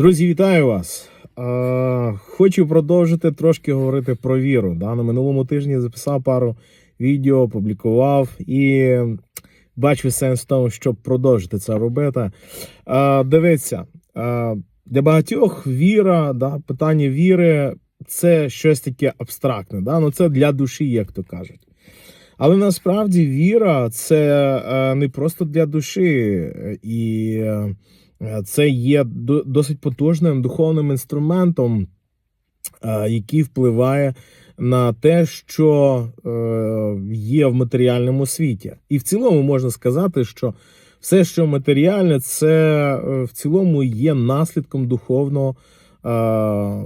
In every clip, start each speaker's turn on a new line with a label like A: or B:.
A: Друзі, вітаю вас! Е, Хочу продовжити трошки говорити про віру. На минулому тижні записав пару відео, публікував і бачу сенс в тому, щоб продовжити це робити. Е, Дивіться, е, для багатьох віра, да, питання віри це щось таке абстрактне. Да? Ну, це для душі, як то кажуть. Але насправді віра це не просто для душі, і це є досить потужним духовним інструментом, е, який впливає на те, що е, є в матеріальному світі. І в цілому можна сказати, що все, що матеріальне, це е, в цілому є наслідком духовного е,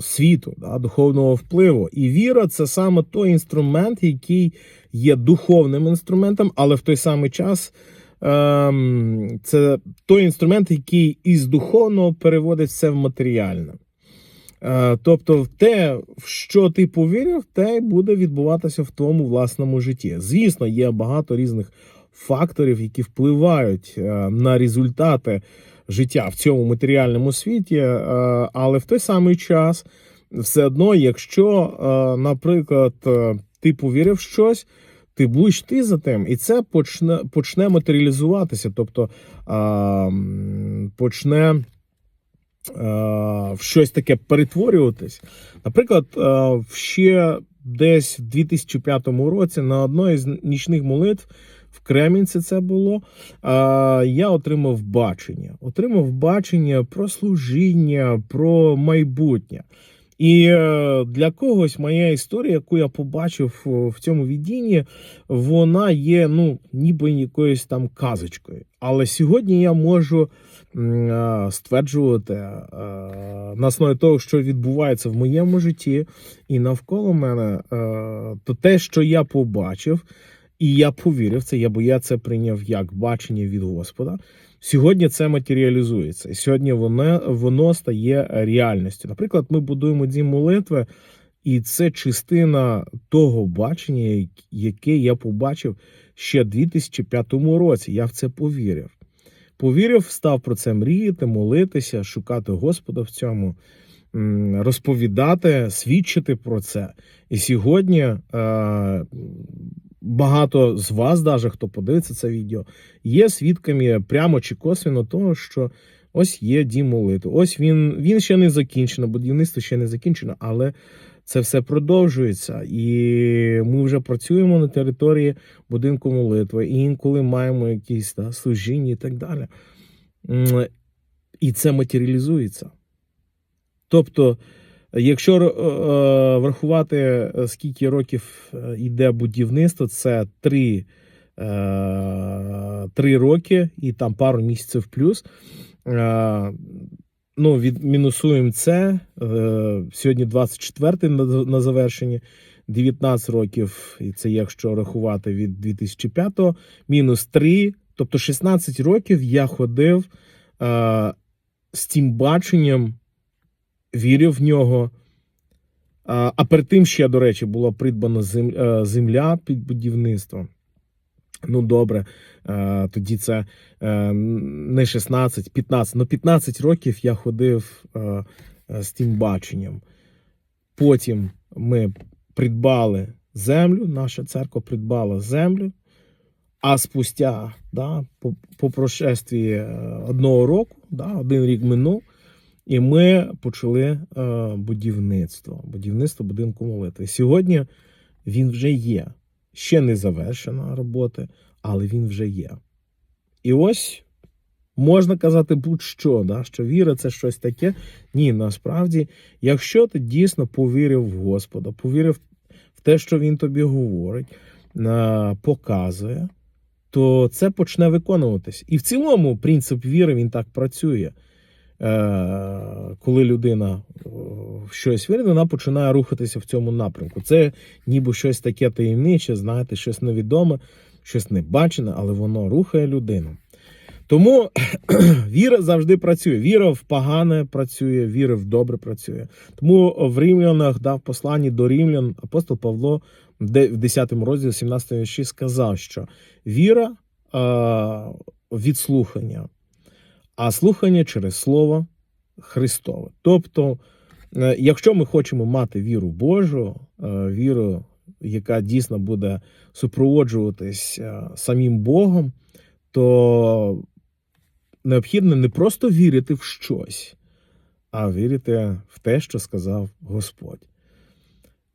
A: світу, духовного впливу. І віра це саме той інструмент, який є духовним інструментом, але в той самий час. Ем, це той інструмент, який із духовного переводить все в матеріальне. Е, тобто, в те, в що ти повірив, те й буде відбуватися в твоєму власному житті. Звісно, є багато різних факторів, які впливають е, на результати життя в цьому матеріальному світі, е, але в той самий час, все одно, якщо, наприклад, ти повірив в щось, ти будеш йти за тим, і це почне почне матеріалізуватися, тобто а, почне а, в щось таке перетворюватись. Наприклад, а, ще десь в 2005 році на одній з нічних молитв. В Кремінці це було. А, я отримав бачення. Отримав бачення про служіння, про майбутнє. І е, для когось моя історія, яку я побачив в цьому віддінні, вона є ну, ніби якоюсь там казочкою. Але сьогодні я можу е, стверджувати е, на основі того, що відбувається в моєму житті і навколо мене, е, то те, що я побачив, і я повірив це, я, бо я це прийняв як бачення від Господа. Сьогодні це матеріалізується, і сьогодні воно, воно стає реальністю. Наприклад, ми будуємо дім молитви, і це частина того бачення, яке я побачив ще в 2005 році. Я в це повірив. Повірив, став про це мріяти, молитися, шукати Господа в цьому, розповідати, свідчити про це. І сьогодні е, багато з вас, даже хто подивиться це відео, є свідками прямо чи косвіно того, що ось є дім молитви. Ось він, він ще не закінчено, будівництво ще не закінчено, але це все продовжується. І ми вже працюємо на території будинку молитви, і інколи маємо якісь да, служіння і так далі. І це матеріалізується. Тобто, якщо е, е, врахувати, е, скільки років е, йде будівництво, це три, е, три роки і там пару місяців плюс. Е, ну, відмінусуємо це. Е, сьогодні 24 на, на завершенні. 19 років, і це якщо рахувати від 2005, мінус 3, тобто 16 років я ходив е, з тим баченням, вірив в нього. А, перед тим ще, до речі, була придбана е, земля під будівництво. Ну, добре, е, тоді це е, не 16, 15. Ну, 15 років я ходив з тим баченням. Потім ми придбали землю, наша церква придбала землю. А спустя, да, по, по прошестві одного року, да, один рік минув, і ми почали е, будівництво, будівництво будинку молитви. Сьогодні він вже є. Ще не завершена робота, але він вже є. І ось можна казати будь-що, да, що віра це щось таке. Ні, насправді, якщо ти дійсно повірив в Господа, повірив в те, що Він тобі говорить, е, показує, то це почне виконуватись. І в цілому принцип віри він так працює. Е, Коли людина е, щось вірить, вона починає рухатися в цьому напрямку. Це ніби щось таке таємниче, знаєте, щось невідоме, щось небачене, але воно рухає людину. Тому віра завжди працює. Віра в погане працює, віра в добре працює. Тому в Римлянах дав посланні до Римлян апостол Павло в 10 розділі 17 вірші сказав, що віра е, від слухання, а слухання через слово Христове. Тобто, е, якщо ми хочемо мати віру Божу, е, віру, яка дійсно буде супроводжуватись е, самим Богом, то необхідно не просто вірити в щось, а вірити в те, що сказав Господь,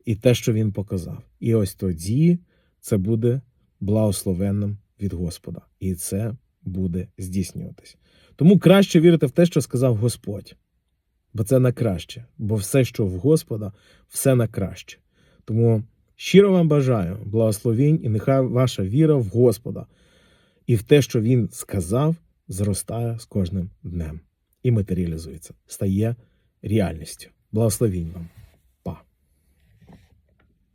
A: і те, що Він показав. І ось тоді це буде благословенним від Господа, і це буде здійснюватись. Тому краще вірити в те, що сказав Господь, бо це на краще, бо все, що в Господа, все на краще. Тому щиро вам бажаю благословінь, і нехай ваша віра в Господа і в те, що Він сказав, зростає з кожним днем і матеріалізується, стає реальністю. Благословінь вам.